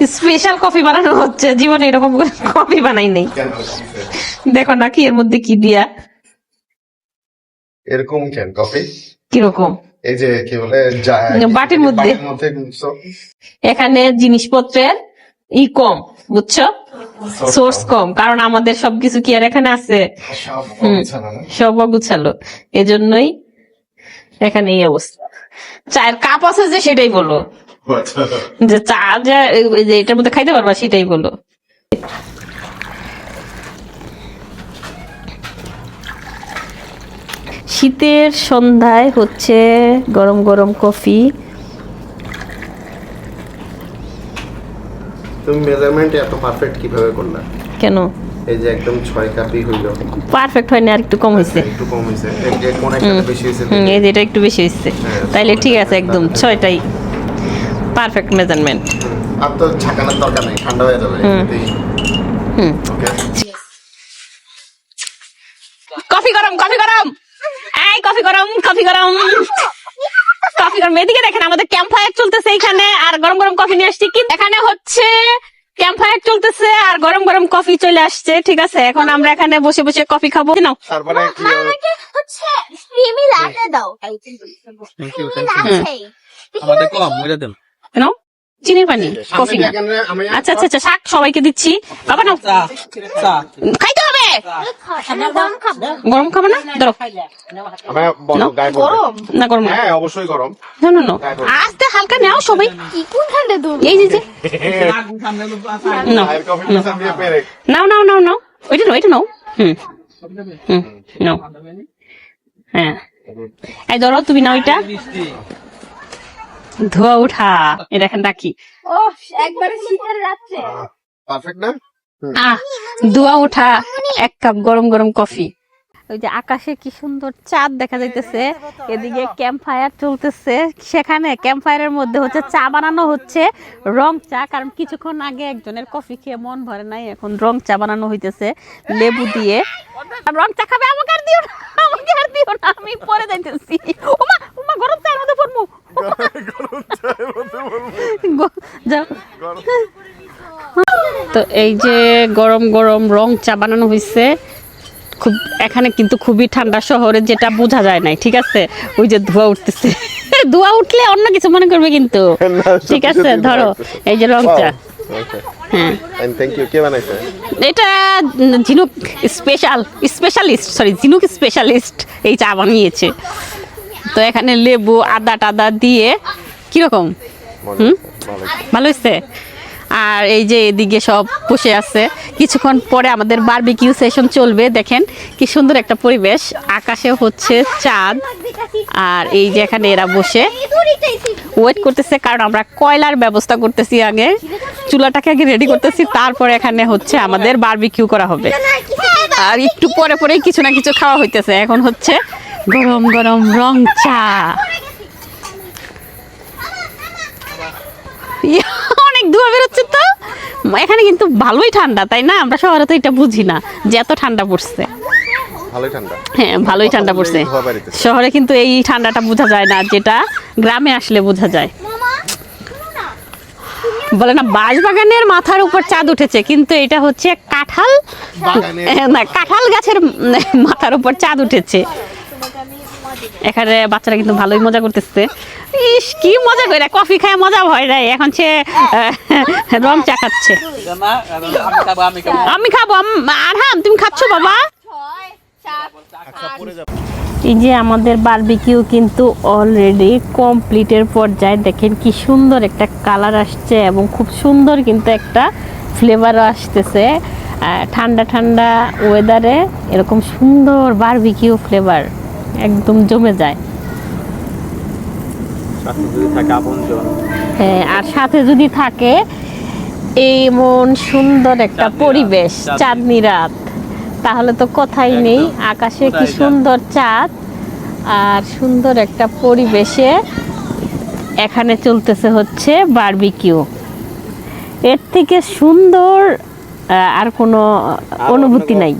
Special coffee বানানো হচ্ছে। জীবনে এরকম কফি বানাই নেই। দেখো না কি এর মধ্যে কি দিয়া? এরকম কেন কফি কীরকম? এই যে কি বলে বাটির মধ্যে। এখানে জিনিসপত্রের ই কম বুঝছ? সোর্স কম। কারণ আমাদের সবকিছু কি আর এখানে আছে? সব হুম। সব অগুছালো। এজন্যই এখানে এই অবস্থা। চায়ের কাপ আছে যে সেটাই বলো। যে চা যে এটার মধ্যে খাইতে পারবা সেটাই বলো। শীতের সন্ধ্যায় হচ্ছে গরম গরম কফি। তুমি মেজারমেন্ট এত পারফেক্ট কীভাবে করলা? কেন? এই যে একদম ছয় কাপই হইল। পারফেক্ট হয়নি আর একটু কম হয়েছে একটু কম হয়েছে এই যে কোন একটা বেশি হুম এই যে এটা একটু বেশি হয়েছে হ্যাঁ, তাইলে ঠিক আছে একদম ছয়টাই। পারফেক্ট মেজারমেন্ট আর তো ছাকানোর দরকার নেই ঠান্ডা হয়ে যাবে হুম। কফি গরম কফি গরম! এই কফি গরম কফি গরম! কফি গরম। এদিকে দেখেন আমাদের ক্যাম্প ফায়ার চলতেছে এখানে আর গরম গরম কফি নিয়ে আসছি। কি এখানে হচ্ছে ক্যাম্প ফায়ার চলতেছে আর গরম গরম কফি চলে আসছে ঠিক আছে? এখন আমরা এখানে বসে বসে কফি খাব। নাও। তারপরে কি আমাকে হচ্ছে ক্রিমি লাটে দাও। আমাদের কম বুঝে দেন। নাও চিনির পানি? কফি না? আচ্ছা আচ্ছা আচ্ছা শাক সবাইকে দিচ্ছি। বাবা নাও চা চা খাইতে হবে? গরম খাব। না। ধরো। না গরম? হ্যাঁ অবশ্যই গরম। না না না। আস্তে হালকা নাও সবাই। কি ঠান্ডা দূর এই যে নাও নাও নাও নাও নাও। ওইটা নাও ওইটা নাও। হুম। হুম নাও। হ্যাঁ। এই ধরো তুমি নাও এটা। ধোয়া উঠা। এ দেখেন ডাকি ও একবারে শীতের রাত্রে। পারফেক্ট না? আহ ধোয়া ওঠা এক কাপ গরম গরম কফি। ওই যে আকাশে কি সুন্দর চাঁদ দেখা যাইতেছে। এদিকে ক্যাম্প ফায়ার চলতেছে। সেখানে ক্যাম্প ফায়ারের মধ্যে হচ্ছে চা বানানো হচ্ছে। রং চা কারণ কিছুক্ষণ আগে একজনের কফি খেয়ে মন ভরে নাই। এখন রং চা বানানো হইতেছে লেবু দিয়ে। আর রং চা খাবে আমাকে আর দিও না আমাকে আর দিও না আমি পরে যাইতেছি। ওমা ওমা গরম চায়ের মধ্যে পড়মু গ- যাও তো এই যে গরম গরম রং চা বানানো হয়েছে খুব এখানে কিন্তু খুবই ঠান্ডা শহরে যেটা বোঝা যায় নাই ঠিক আছে? ওই যে ধোয়া উঠতেছে। ধোয়া উঠলে অন্য কিছু মনে করবে কিন্তু। ঠিক আছে ধরো এই যে রং চা। হ্যাঁ। এটা ঝিনুক স্পেশাল স্পেশালিস্ট সরি ঝিনুক স্পেশালিস্ট এই চা বানিয়েছে। তো এখানে লেবু আদা টাদা দিয়ে কীরকম? হুম? ভালো ভালো হয়েছে? আর এই যে এদিকে সব বসে আছে। কিছুক্ষণ পরে আমাদের বারবিকিউ সেশন চলবে, দেখেন কি সুন্দর একটা পরিবেশ। আকাশে হচ্ছে চাঁদ, আর এই যে এখানে এরা বসে। ওয়েট করতেছে, কারণ আমরা কয়লার ব্যবস্থা করতেছি আগে। চুলাটাকে আগে রেডি করতেছি, তারপরে এখানে হচ্ছে আমাদের বারবিকিউ করা হবে। আর একটু পরে পরেই কিছু না কিছু খাওয়া হইতেছে। এখন হচ্ছে গরম গরম রং চা। ধোয়া বেরোচ্ছে তো। এখানে কিন্তু ভালোই ঠান্ডা তাই না? আমরা শহরে তো এটা বুঝি না যে এত ঠান্ডা পড়ছে। ভালোই ঠান্ডা। হ্যাঁ ভালোই ঠান্ডা পড়ছে। শহরে কিন্তু এই ঠান্ডাটা বোঝা যায় না যেটা গ্রামে আসলে বোঝা যায়। বলে না বাঁশবাগানের মাথার উপর চাঁদ উঠেছে কিন্তু এটা হচ্ছে কাঁঠাল না কাঁঠাল গাছের মাথার উপর চাঁদ উঠেছে। এখানে বাচ্চারা কিন্তু ভালোই মজা করতেছে। ইস, কি মজা করে, কফি খায় মজা হয় নাই। এখন সে রং চা খাচ্ছে। আমি খাব, আম- আরহাম, তুমি খাচ্ছ বাবা? এই যে আমাদের বারবিকিউ কিন্তু অলরেডি কমপ্লিটের পর্যায়ে। দেখেন কি সুন্দর একটা কালার আসছে এবং খুব সুন্দর কিন্তু একটা ফ্লেভারও আসতেছে। ঠান্ডা ঠান্ডা ওয়েদারে এরকম সুন্দর বারবিকিউ ফ্লেভার একদম জমে যায়। হ্যাঁ আর সাথে যদি থাকে এই মন সুন্দর একটা পরিবেশ চাঁদনি। চাঁদনি রাত। তাহলে তো কথাই নেই আকাশে কি সুন্দর চাঁদ আর সুন্দর একটা পরিবেশে এখানে চলতেছে হচ্ছে বারবিকিউ এর থেকে সুন্দর আর কোনো অনুভূতি নাই।